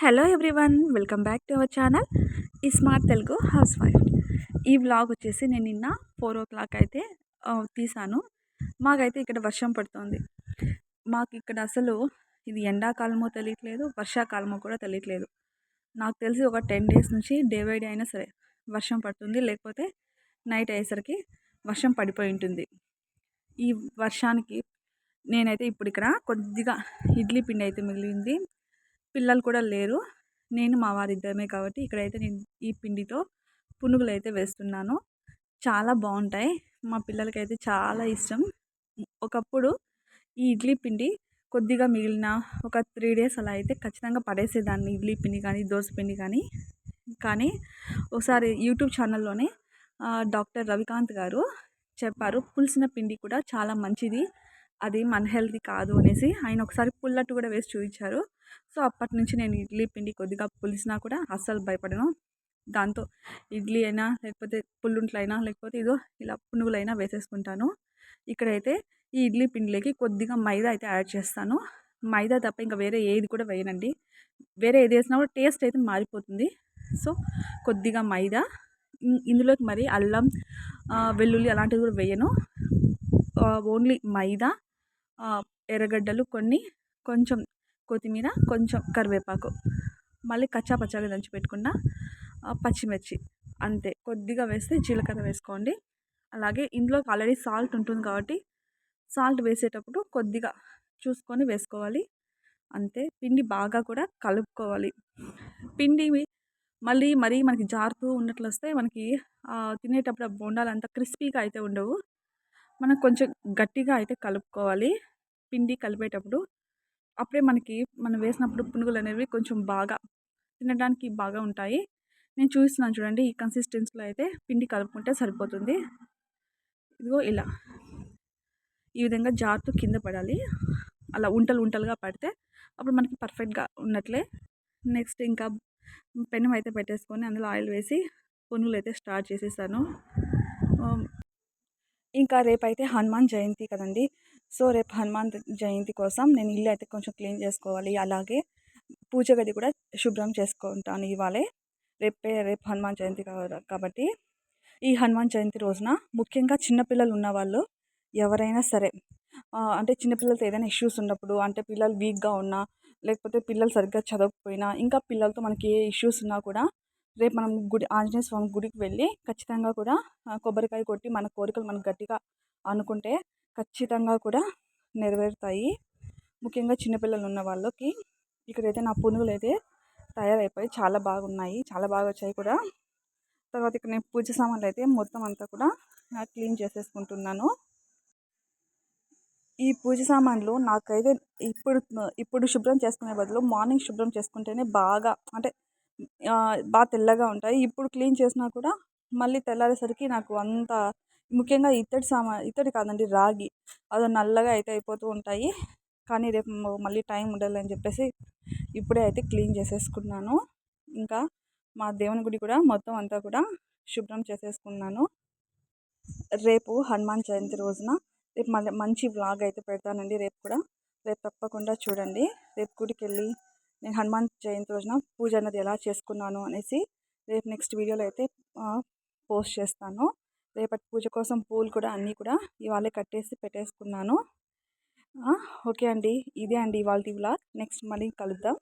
Hello everyone welcome back to our channel ఈ smart Telugu housewife ఈ vlog వచ్చేసి నేను నిన్న ఫోర్ ఓ క్లాక్ అయితే తీసాను. మాకైతే ఇక్కడ వర్షం పడుతుంది. మాకు ఇక్కడ అసలు ఇది ఎండాకాలమో తెలియట్లేదు వర్షాకాలమో కూడా తెలియట్లేదు. నాకు తెలిసి ఒక టెన్ డేస్ నుంచి డే బై డే అయినా సరే వర్షం పడుతుంది లేకపోతే నైట్ అయ్యేసరికి వర్షం పడిపోయి ఉంటుంది. ఈ వర్షానికి నేనైతే ఇప్పుడు ఇక్కడ కొద్దిగా ఇడ్లీ పిండి అయితే మిగిలింది. పిల్లలు కూడా లేరు. నేను మా వారిద్దరమే కాబట్టి ఇక్కడైతే నేను ఈ పిండితో పునుగులు అయితే వేస్తున్నాను. చాలా బాగుంటాయి. మా పిల్లలకైతే చాలా ఇష్టం. ఒకప్పుడు ఈ ఇడ్లీ పిండి కొద్దిగా మిగిలిన ఒక త్రీ డేస్ అలా అయితే ఖచ్చితంగా పడేసేదాన్ని. ఇడ్లీ పిండి కానీ దోశ పిండి కానీ. కానీ ఒకసారి యూట్యూబ్ ఛానల్లోనే డాక్టర్ రవికాంత్ గారు చెప్పారు పులిసిన పిండి కూడా చాలా మంచిది. అది హెల్తీ కాదు అనేసి ఆయన ఒకసారి పుల్లట్టు కూడా వేసి చూపించారు సో అప్పటి నుంచి నేను ఇడ్లీ పిండి కొద్దిగా పులిసినా కూడా అస్సలు భయపడను. దాంతో ఇడ్లీ అయినా లేకపోతే పుల్లుంట్లైనా లేకపోతే ఇదో ఇలా పునుగులైనా వేసేసుకుంటాను. ఇక్కడైతే ఈ ఇడ్లీ పిండిలోకి కొద్దిగా మైదా అయితే యాడ్ చేస్తాను. మైదా తప్ప ఇంకా వేరే ఏది కూడా వేయనండి. వేరే ఏది వేసినా కూడా టేస్ట్ అయితే మారిపోతుంది. సో కొద్దిగా మైదా. ఇందులోకి మరి అల్లం వెల్లుల్లి అలాంటివి కూడా వేయను. ఓన్లీ మైదా. ఎర్రగడ్డలు కొన్ని కొంచెం కొత్తిమీర కొంచెం కరివేపాకు. మళ్ళీ కచ్చా పచ్చాగా దంచి పెట్టుకున్న పచ్చిమిర్చి. అంతే. కొద్దిగా వేస్తే జీలకర్ర వేసుకోండి. అలాగే ఇందులో ఆల్రెడీ సాల్ట్ ఉంటుంది కాబట్టి సాల్ట్ వేసేటప్పుడు కొద్దిగా చూసుకొని వేసుకోవాలి. అంతే. పిండి బాగా కూడా కలుపుకోవాలి. పిండి మళ్ళీ మరీ మనకి జారుతూ ఉన్నట్లు వస్తే మనకి తినేటప్పుడు బోండాలు అంత క్రిస్పీగా అయితే ఉండవు. మనం కొంచెం గట్టిగా అయితే కలుపుకోవాలి. పిండి కలిపేటప్పుడు అప్పుడే మనకి మనం వేసినప్పుడు పునుగులు అనేవి కొంచెం బాగా తినడానికి బాగా ఉంటాయి. నేను చూస్తున్నాను చూడండి ఈ కన్సిస్టెన్సీలో అయితే పిండి కలుపుకుంటే సరిపోతుంది. ఇదిగో ఇలా. ఈ విధంగా జారుతూ కింద పడాలి. అలా ఉంటలు ఉంటలుగా పడితే అప్పుడు మనకి పర్ఫెక్ట్గా ఉన్నట్లే. నెక్స్ట్ ఇంకా పెనం అయితే పెట్టేసుకొని అందులో ఆయిల్ వేసి పునుగులు అయితే స్టార్ట్ చేసేసాను. ఇంకా రేపైతే హనుమాన్ జయంతి కదండి. సో రేపు హనుమాన్ జయంతి కోసం నేను ఇల్లు అయితే కొంచెం క్లీన్ చేసుకోవాలి. అలాగే పూజ గది కూడా శుభ్రం చేసుకుంటాను ఇవాళే. రేపే రేపు హనుమాన్ జయంతి కాబట్టి ఈ హనుమాన్ జయంతి రోజున ముఖ్యంగా చిన్నపిల్లలు ఉన్నవాళ్ళు ఎవరైనా సరే అంటే చిన్నపిల్లలతో ఏదైనా ఇష్యూస్ ఉన్నప్పుడు అంటే పిల్లలు వీక్గా ఉన్నా లేకపోతే పిల్లలు సరిగ్గా చదవకపోయినా ఇంకా పిల్లలతో మనకి ఏ ఇష్యూస్ ఉన్నా కూడా రేపు మనం గుడి ఆంజనేయ స్వామి గుడికి వెళ్ళి ఖచ్చితంగా కూడా కొబ్బరికాయ కొట్టి మన కోరికలు మనం గట్టిగా అనుకుంటే ఖచ్చితంగా కూడా నెరవేరుతాయి. ముఖ్యంగా చిన్నపిల్లలు ఉన్న వాళ్ళకి ఇక్కడైతే నా పునుగులు అయితే తయారైపోయి చాలా బాగున్నాయి చాలా బాగా వచ్చాయి కూడా. తర్వాత ఇక్కడ నేను పూజ సామాన్లు అయితే మొత్తం అంతా కూడా క్లీన్ చేసేసుకుంటున్నాను. ఈ పూజ సామాన్లు నాకైతే ఇప్పుడు ఇప్పుడు శుభ్రం చేసుకునే బదులు మార్నింగ్ శుభ్రం చేసుకుంటేనే బాగా అంటే బాగా తెల్లగా ఉంటాయి. ఇప్పుడు క్లీన్ చేసినా కూడా మళ్ళీ తెల్లారేసరికి నాకు అంత ముఖ్యంగా ఇత్తడి సామా ఇత్తడి కాదండి రాగి. అది నల్లగా అయితే అయిపోతూ ఉంటాయి. కానీ రేపు మళ్ళీ టైం ఉండాలని చెప్పేసి ఇప్పుడే అయితే క్లీన్ చేసేసుకున్నాను. ఇంకా మా దేవుని గుడి కూడా మొత్తం అంతా కూడా శుభ్రం చేసేసుకున్నాను. రేపు హనుమాన్ జయంతి రోజున రేపు మళ్ళీ మంచి వ్లాగ్ అయితే పెడతానండి రేపు కూడా. రేపు తప్పకుండా చూడండి. రేపు గుడికి వెళ్ళి నేను హనుమాన్ జయంతి రోజున పూజ అన్నది ఎలా చేసుకున్నాను అనేసి రేపు నెక్స్ట్ వీడియోలో అయితే పోస్ట్ చేస్తాను. రేపటి పూజ కోసం పూలు కూడా అన్నీ కూడా ఇవాళే కట్టేసి పెట్టేసుకున్నాను. ఓకే అండి. ఇదే అండి ఇవాళ వ్లాగ్. నెక్స్ట్ మళ్ళీ కలుద్దాం.